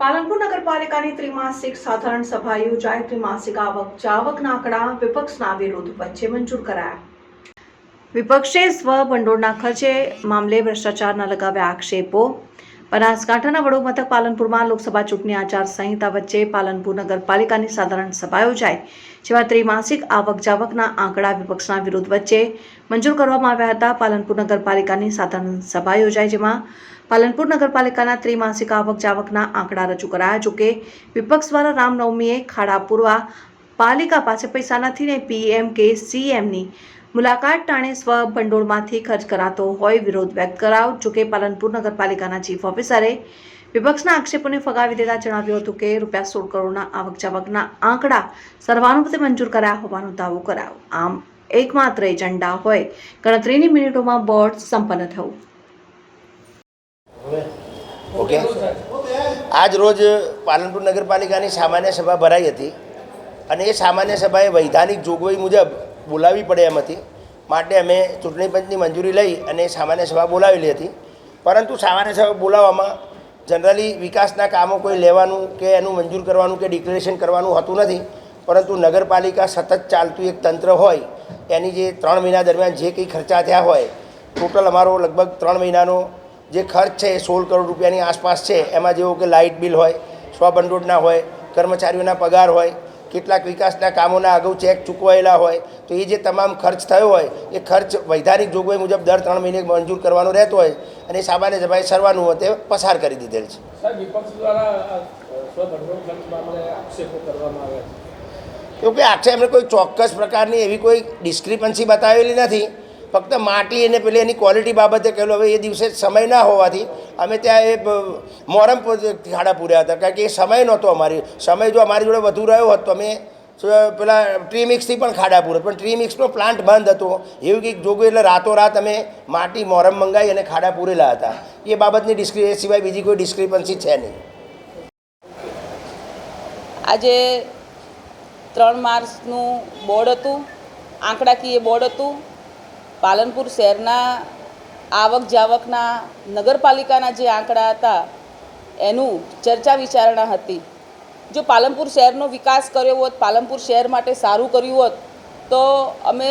પાલનપુર નગરપાલિકાની ત્રિમાસિક સાધારણ સભા યોજાઈ. ત્રિમાસિક આવક જાવકના આંકડા વિપક્ષના વિરોધ વચ્ચે મંજૂર કરાયા. વિપક્ષે સ્વ ભંડોળના ખર્ચે મામલે ભ્રષ્ટાચારના લગાવ્યા આક્ષેપો. બનાસકાંઠાના વડો મથક પાલનપુરમાં લોકસભા ચૂંટણી આચાર સંહિતા વચ્ચે પાલનપુર નગરપાલિકાની સાધારણ સભા યોજાઈ, જેમાં ત્રિમાસિક આવક જાવકના આંકડા વિપક્ષના વિરોધ વચ્ચે મંજૂર કરવામાં આવ્યા હતા. પાલનપુર નગરપાલિકાની સાધારણ સભા યોજાઈ, જેમાં પાલનપુર નગરપાલિકાના ત્રિમાસિક આવક જાવકના આંકડા રજૂ કરાયા. જોકે, વિપક્ષ દ્વારા રામનવમીએ ખાડા પૂરવા પાલિકા પાસે પૈસા નથી ને પીએમ કે સીએમની મુલાકાત ટાણે સ્વ ભંડોળમાંથી ખર્ચ કરાતો હોય વિરોધ વ્યક્ત કરાવ જોકે પાલનપુર નગરપાલિકાના ચીફ ઓફિસરે વિપક્ષના આક્ષેપોને ફગાવી દેતા જણાવ્યું હતું કે રૂપિયા સોળ કરોડના આવક જાવકના આંકડા સર્વાનુમતે મંજૂર કરાયા હોવાનો દાવો કરાયો. આમ એકમાત્ર એજન્ડા હોય, ગણતરીની મિનિટોમાં બોર્ડ સંપન્ન થવું ઓકે. આજ રોજ પાલનપુર નગરપાલિકાની સામાન્ય સભા ભરાઈ હતી અને એ સામાન્ય સભાએ વૈધાનિક જોગવાઈ મુજબ બોલાવવી પડે એમ હતી માટે અમે ચૂંટણી પંચની મંજૂરી લઈ અને સામાન્ય સભા બોલાવેલી હતી. પરંતુ સામાન્ય સભા બોલાવવામાં જનરલી વિકાસના કામો કોઈ લેવાનું કે એનું મંજૂર કરવાનું કે ડિક્લેરેશન કરવાનું હોતું નથી. પરંતુ નગરપાલિકા સતત ચાલતું એક તંત્ર હોય, એની જે ત્રણ મહિના દરમિયાન જે કંઈ ખર્ચા થયા હોય, ટોટલ અમારો લગભગ ત્રણ મહિનાનો જે ખર્ચ છે એ સોળ કરોડ રૂપિયાની આસપાસ છે. એમાં જેવો કે લાઇટ બિલ હોય સ્વભંડોળના હોય, કર્મચારીઓના પગાર હોય કેટલાક વિકાસના કામોના અગાઉ ચેક ચૂકવાયેલા હોય તો એ જે તમામ ખર્ચ થયો હોય એ ખર્ચ વૈધાનિક જોગવાઈ મુજબ દર ત્રણ મહિને મંજૂર કરવાનો રહેતો હોય અને સામાન્ય સભાએ સર્વાનુમતે પસાર કરી દીધેલ છે. કેમકે આક્ષેપો એમને કોઈ ચોક્કસ પ્રકારની એવી કોઈ ડિસ્ક્રિપન્સી બતાવેલી નથી. ફક્ત માટી અને પેલી એની ક્વોલિટી બાબતે કહેલું, હવે એ દિવસે સમય ના હોવાથી અમે ત્યાં એ મોરમ ખાડા પૂર્યા હતા. કારણ કે એ સમય નહોતો અમારી. સમય જો અમારી જોડે વધુ રહ્યો હોત અમે પેલા ટ્રી મિક્સથી પણ ખાડા પૂરે. પણ ટ્રી મિક્સનો પ્લાન્ટ બંધ હતો. એવું કંઈક જોગું એટલે રાતોરાત અમે માટી મોરમ મંગાવી અને ખાડા પૂરેલા હતા. એ બાબતની ડિસ્ક્રી એ સિવાય બીજી કોઈ ડિસ્ક્રિપન્સી છે નહીં. આજે ત્રણ માર્ચનું બોર્ડ હતું. આંકડાકીય બોર્ડ હતું. પાલનપુર શહેરના આવક જાવકના નગરપાલિકાના જે આંકડા હતા, એનું ચર્ચા વિચારણા હતી. જો પાલનપુર શહેરનો વિકાસ કર્યો હોત, પાલનપુર શહેર માટે સારું કર્યું હોત, તો અમે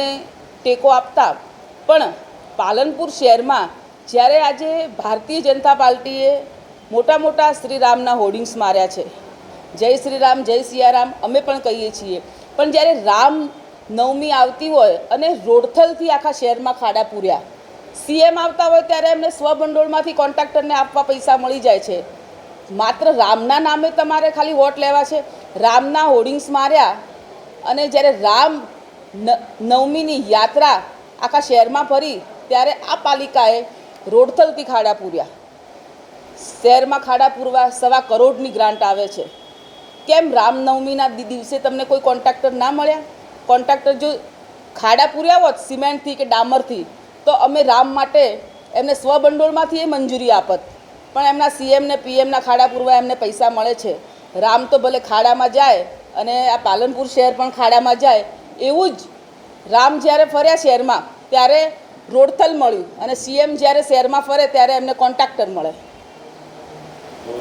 ટેકો આપતા. પણ પાલનપુર શહેરમાં જ્યારે આજે ભારતીય જનતા પાર્ટીએ મોટા મોટા શ્રીરામના હોર્ડિંગ્સ માર્યા છે. જય શ્રી રામ જય સિયારામ, અમે પણ કહીએ છીએ. પણ જ્યારે રામ નવમી આવતી હોય અને રોડથલથી આખા શહેરમાં ખાડા પૂર્યા. સીએમ આવતા હોય ત્યારે એમને સ્વભંડોળમાંથી કોન્ટ્રાક્ટરને આપવા પૈસા મળી જાય છે. માત્ર રામના નામે તમારે ખાલી વોટ લેવા છે. રામના હોર્ડિંગ્સ માર્યા અને જ્યારે રામ નવમીની યાત્રા આખા શહેરમાં ફરી, ત્યારે આ પાલિકાએ રોડથલથી ખાડા પૂર્યા. શહેરમાં ખાડા પૂરવા સવા કરોડની ગ્રાન્ટ આવે છે. કેમ રામનવમીના દિવસે તમને કોઈ કોન્ટ્રાક્ટર ના મળ્યા? કોન્ટ્રાક્ટર જો ખાડા પૂર્યા હોત સિમેન્ટથી કે ડામરથી, તો અમે રામ માટે એમને સ્વભંડોળમાંથી એ મંજૂરી આપત. પણ એમના સીએમને પીએમના ખાડા પૂરવા એમને પૈસા મળે છે. રામ તો ભલે ખાડામાં જાય અને આ પાલનપુર શહેર પણ ખાડામાં જાય, એવું જ રામ જ્યારે ફર્યા શહેરમાં, ત્યારે રોડથલ મળ્યું અને સીએમ જ્યારે શહેરમાં ફરે ત્યારે એમને કોન્ટ્રાક્ટર મળે.